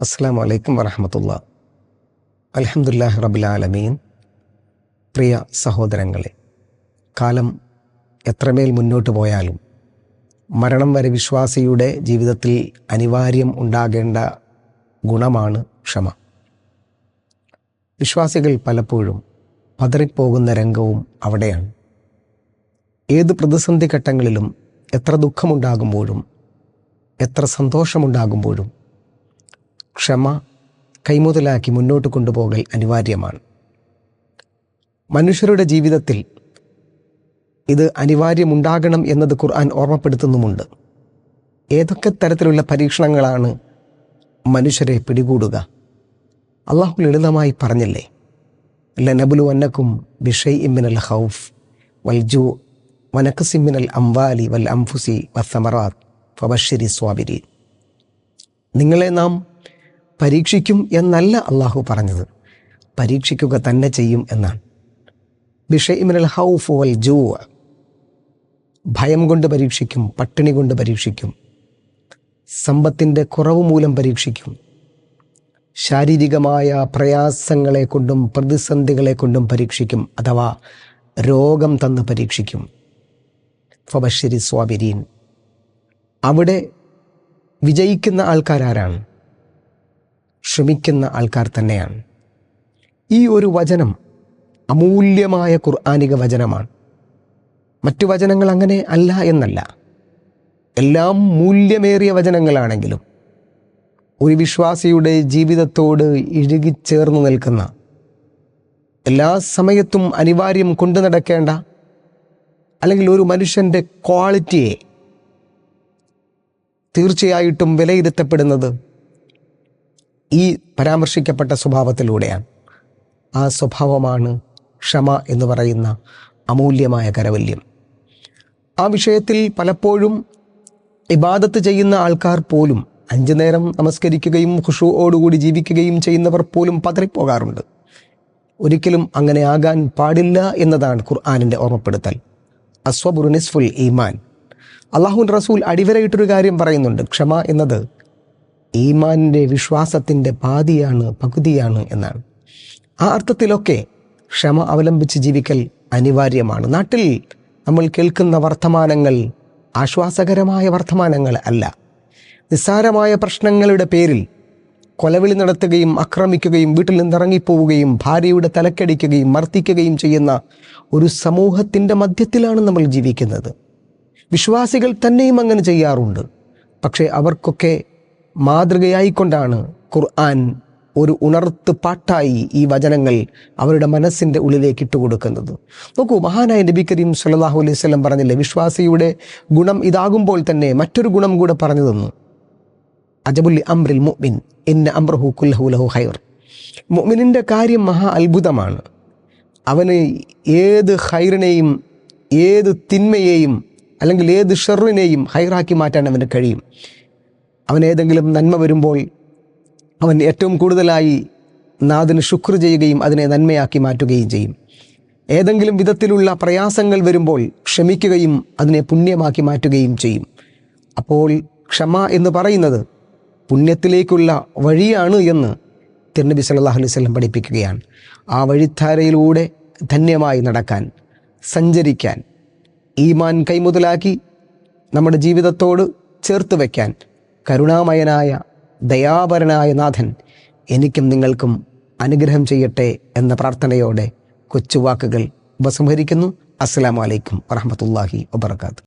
അസ്സാം വലൈക്കും വറഹമത്തുള്ള. അലഹമുല്ലാഹി റബുലാലമീൻ പ്രിയ സഹോദരങ്ങളെ കാലം എത്രമേൽ മുന്നോട്ട് പോയാലും മരണം വരെ വിശ്വാസിയുടെ ജീവിതത്തിൽ അനിവാര്യം ഉണ്ടാകേണ്ട ഗുണമാണ് ക്ഷമ. വിശ്വാസികൾ പലപ്പോഴും പതറിപ്പോകുന്ന രംഗവും അവിടെയാണ്. ഏത് പ്രതിസന്ധി ഘട്ടങ്ങളിലും എത്ര ദുഃഖമുണ്ടാകുമ്പോഴും എത്ര സന്തോഷമുണ്ടാകുമ്പോഴും ക്ഷമ കൈമുതലാക്കി മുന്നോട്ട് കൊണ്ടുപോകൽ അനിവാര്യമാണ്. മനുഷ്യരുടെ ജീവിതത്തിൽ ഇത് അനിവാര്യമുണ്ടാകണം എന്നത് ഖുർആൻ ഓർമ്മപ്പെടുത്തുന്നുമുണ്ട്. ഏതൊക്കെ തരത്തിലുള്ള പരീക്ഷണങ്ങളാണ് മനുഷ്യരെ പിടികൂടുക? അള്ളാഹു ലളിതമായി പറഞ്ഞില്ലേ ലനബുലു അന്നക്കും ബിഷൈ ഇമ്മിനൽ ഹൗഫ് വൽജു വനക്കസിമ്മിനൽ അംവാലി വൽ അംഫുസി വസമറാത്ത് ഫബഷിരി സ്വാബിരി നിങ്ങളെ നാം പരീക്ഷിക്കും എന്നല്ല അള്ളാഹു പറഞ്ഞത്. പരീക്ഷിക്കുക തന്നെ ചെയ്യും എന്നാണ്. ബിഷൈമിനൽ ഹൗഫ് വൽ ജൂ ഭയം കൊണ്ട് പരീക്ഷിക്കും പട്ടിണി കൊണ്ട് പരീക്ഷിക്കും. സമ്പത്തിന്റെ കുറവ് മൂലം പരീക്ഷിക്കും. ശാരീരികമായ പ്രയാസങ്ങളെ കൊണ്ടും പ്രതിസന്ധികളെ കൊണ്ടും പരീക്ഷിക്കും അഥവാ രോഗം തന്ന് പരീക്ഷിക്കും. ഫബശ്ശേരി സ്വാബിരീൻ. അവിടെ വിജയിക്കുന്ന ആൾക്കാരാരാണ്? ശ്രമിക്കുന്ന ആൾക്കാർ തന്നെയാണ്. ഈ ഒരു വചനം അമൂല്യമായ ഖുർആാനിക വചനമാണ്. മറ്റു വചനങ്ങൾ അങ്ങനെ അല്ല എന്നല്ല. എല്ലാം മൂല്യമേറിയ വചനങ്ങളാണെങ്കിലും ഒരു വിശ്വാസിയുടെ ജീവിതത്തോട് ഇഴുകിച്ചേർന്ന് നിൽക്കുന്ന എല്ലാ സമയത്തും അനിവാര്യം കൊണ്ടു നടക്കേണ്ട അല്ലെങ്കിൽ ഒരു മനുഷ്യന്റെ ക്വാളിറ്റിയെ തീർച്ചയായിട്ടും വിലയിരുത്തപ്പെടുന്നത് ഈ പരാമർശിക്കപ്പെട്ട സ്വഭാവത്തിലൂടെയാണ്. ആ സ്വഭാവമാണ് ക്ഷമ എന്ന് പറയുന്ന അമൂല്യമായ കരവല്യം. ആ വിഷയത്തിൽ പലപ്പോഴും ഇബാദത്ത് ചെയ്യുന്ന ആൾക്കാർ പോലും അഞ്ചു നേരം നമസ്കരിക്കുകയും ഖുഷുവോടുകൂടി ജീവിക്കുകയും ചെയ്യുന്നവർ പോലും പതറിപ്പോകാറുണ്ട്. ഒരിക്കലും അങ്ങനെ ആകാൻ പാടില്ല എന്നതാണ് ഖുർആാനിന്റെ ഓർമ്മപ്പെടുത്തൽ. അസ്വബുർ നിസ്ഫുൽ ഈമാൻ. അള്ളാഹുൻ റസൂൽ അടിവരയിട്ടൊരു കാര്യം പറയുന്നുണ്ട്. ക്ഷമ എന്നത് ഈമാനിന്റെ വിശ്വാസത്തിന്റെ പാതിയാണ് പകുതിയാണ് എന്നാണ്. ആ അർത്ഥത്തിലൊക്കെ ക്ഷമ അവലംബിച്ച് ജീവിക്കൽ അനിവാര്യമാണ്. നാട്ടിൽ നമ്മൾ കേൾക്കുന്ന വർത്തമാനങ്ങൾ ആശ്വാസകരമായ വർത്തമാനങ്ങൾ അല്ല. നിസ്സാരമായ പ്രശ്നങ്ങളുടെ പേരിൽ കൊലവിളി നടത്തുകയും ആക്രമിക്കുകയും വീട്ടിൽ നിന്നിറങ്ങിപ്പോവുകയും ഭാര്യയുടെ തലക്കടിക്കുകയും മർദ്ദിക്കുകയും ചെയ്യുന്ന ഒരു സമൂഹത്തിന്റെ മധ്യത്തിലാണ് നമ്മൾ ജീവിക്കുന്നത്. വിശ്വാസികൾ തന്നെയും അങ്ങനെ ചെയ്യാറുണ്ട്. പക്ഷേ അവർക്കൊക്കെ മാതൃകയായിക്കൊണ്ടാണ് ഖുർആൻ ഒരു ഉണർത്ത് പാട്ടായി ഈ വചനങ്ങൾ അവരുടെ മനസ്സിന്റെ ഉള്ളിലേക്ക് ഇട്ടുകൊടുക്കുന്നത് നോക്കൂ മഹാനായ നബി കരീം സല്ലാഹു അലൈഹി സ്വലം പറഞ്ഞില്ലേ വിശ്വാസിയുടെ ഗുണം ഇതാകുമ്പോൾ തന്നെ മറ്റൊരു ഗുണം കൂടെ പറഞ്ഞു തന്നു. അജബുല്ലി അംറിൽ മുഅ്മിൻ ഇന്ന അംറഹു കുല്ലഹുലഹു ഹൈർ മുഅ്മിനിന്റെ കാര്യം മഹാ അത്ഭുതമാണ്. അവന് ഏത് ഹൈറിനെയും ഏത് തിന്മയെയും അല്ലെങ്കിൽ ഏത് ഷെറിനെയും ഹൈറാക്കി മാറ്റാൻ അവന് കഴിയും. അവൻ ഏതെങ്കിലും നന്മ വരുമ്പോൾ അവൻ ഏറ്റവും കൂടുതലായി നാദിന് ശുക്ർ ചെയ്യുകയും അതിനെ നന്മയാക്കി മാറ്റുകയും ചെയ്യും. ഏതെങ്കിലും വിധത്തിലുള്ള പ്രയാസങ്ങൾ വരുമ്പോൾ ക്ഷമിക്കുകയും അതിനെ പുണ്യമാക്കി മാറ്റുകയും ചെയ്യും. അപ്പോൾ ക്ഷമ എന്ന് പറയുന്നത് പുണ്യത്തിലേക്കുള്ള വഴിയാണ് എന്ന് തിരുനബി സല്ലാഹു അലൈഹി സ്വലം പഠിപ്പിക്കുകയാണ്. ആ വഴിധാരയിലൂടെ ധന്യമായി നടക്കാൻ സഞ്ചരിക്കാൻ ഈമാൻ കൈമുതലാക്കി നമ്മുടെ ജീവിതത്തോട് ചേർത്ത് വയ്ക്കാൻ കരുണാമയനായ ദയാപരനായ നാഥൻ എനിക്കും നിങ്ങൾക്കും അനുഗ്രഹം ചെയ്യട്ടെ എന്ന പ്രാർത്ഥനയോടെ കൊച്ചുവാക്കുകൾ ഉപസംഹരിക്കുന്നു. അസ്സാം വലൈക്കും വറഹമത്തല്ലാഹി വബർക്കാത്തു